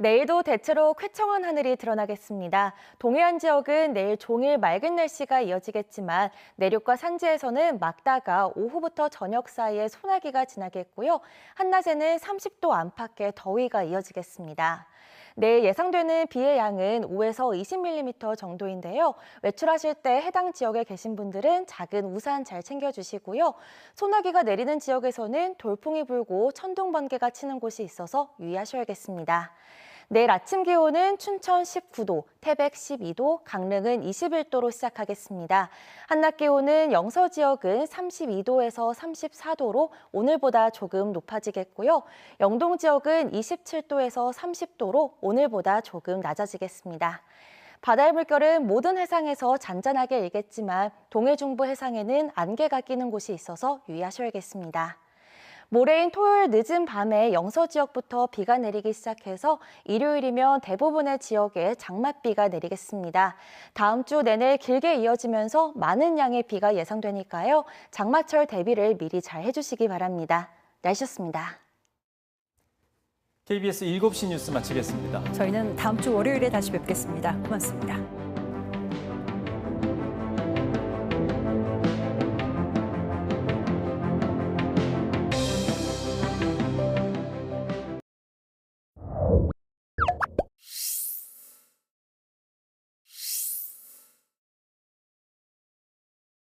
내일도 대체로 쾌청한 하늘이 드러나겠습니다. 동해안 지역은 내일 종일 맑은 날씨가 이어지겠지만 내륙과 산지에서는 막다가 오후부터 저녁 사이에 소나기가 지나겠고요. 한낮에는 30도 안팎의 더위가 이어지겠습니다. 내일 예상되는 비의 양은 5에서 20mm 정도인데요. 외출하실 때 해당 지역에 계신 분들은 작은 우산 잘 챙겨주시고요. 소나기가 내리는 지역에서는 돌풍이 불고 천둥 번개가 치는 곳이 있어서 유의하셔야겠습니다. 내일 아침 기온은 춘천 19도, 태백 12도, 강릉은 21도로 시작하겠습니다. 한낮 기온은 영서 지역은 32도에서 34도로 오늘보다 조금 높아지겠고요. 영동 지역은 27도에서 30도로 오늘보다 조금 낮아지겠습니다. 바다의 물결은 모든 해상에서 잔잔하게 일겠지만 동해 중부 해상에는 안개가 끼는 곳이 있어서 유의하셔야겠습니다. 모레인 토요일 늦은 밤에 영서 지역부터 비가 내리기 시작해서 일요일이면 대부분의 지역에 장맛비가 내리겠습니다. 다음 주 내내 길게 이어지면서 많은 양의 비가 예상되니까요. 장마철 대비를 미리 잘 해주시기 바랍니다. 날씨였습니다. KBS 7시 뉴스 마치겠습니다. 저희는 다음 주 월요일에 다시 뵙겠습니다. 고맙습니다.